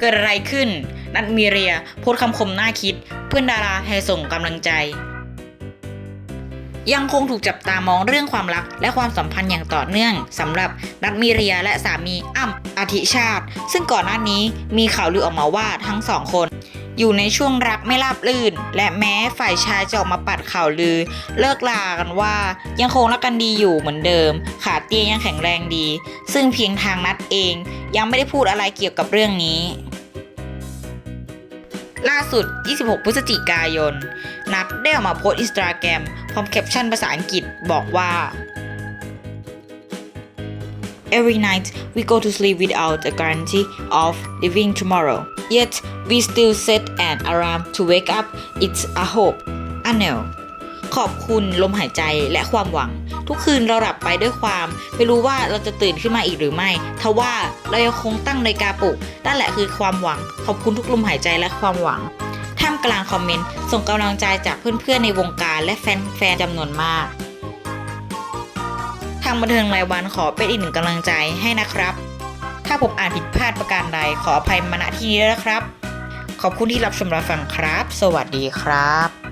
เกิดอะไรขึ้น นัดมีเรียโพสคำคมน่าคิด เพื่อนดาราแห่ส่งกำลังใจ ยังคงถูกจับตามองเรื่องความรัก และความสัมพันธ์อย่างต่อเนื่องสำหรับนัดมีเรียและสามีอ้ำอาทิชาติ ซึ่งก่อนหน้านี้มีข่าวลือออกมาว่าทั้งสองคน อยู่ในช่วงรักไม่ราบรื่น และแม้ฝ่ายชายจะออกมาปัดข่าวลือ เลิกลากันว่ายังคงรักกันดีอยู่เหมือนเดิม ขาเตียงยังแข็งแรงดี ซึ่งเพียงทางนัดเองยังไม่ได้พูดอะไรเกี่ยวกับเรื่องนี้ ล่าสุด 26 พฤศจิกายน นัดได้ออกมาโพสอินสตาแกรมพร้อมแคปชั่นภาษาอังกฤษบอกว่า Every night we go to sleep without a guarantee of living tomorrow. Yet we still set an alarm to wake up. It's a hope. I know. ขอบคุณลมหายใจและความหวัง ทุกคืนเราหลับไปด้วยความ ไม่รู้ว่าเราจะตื่นขึ้นมาอีกหรือไม่ทว่าเรายังคงตั้งนาฬิกาปลุกนั่นแหละคือความหวัง ขอบคุณทุกลมหายใจและความหวังท่ามกลางคอมเมนต์ส่งกำลังใจจากเพื่อนๆในวงการและแฟนๆจำนวนมาก ทางบันเทิงรายวันขอเป็นอีกหนึ่งกำลังใจให้นะครับ ถ้าผมอ่านผิดพลาดประการใดขออภัยมาณที่นี้ด้วยนะครับ ขอบคุณที่รับชมรับฟังครับ สวัสดีครับ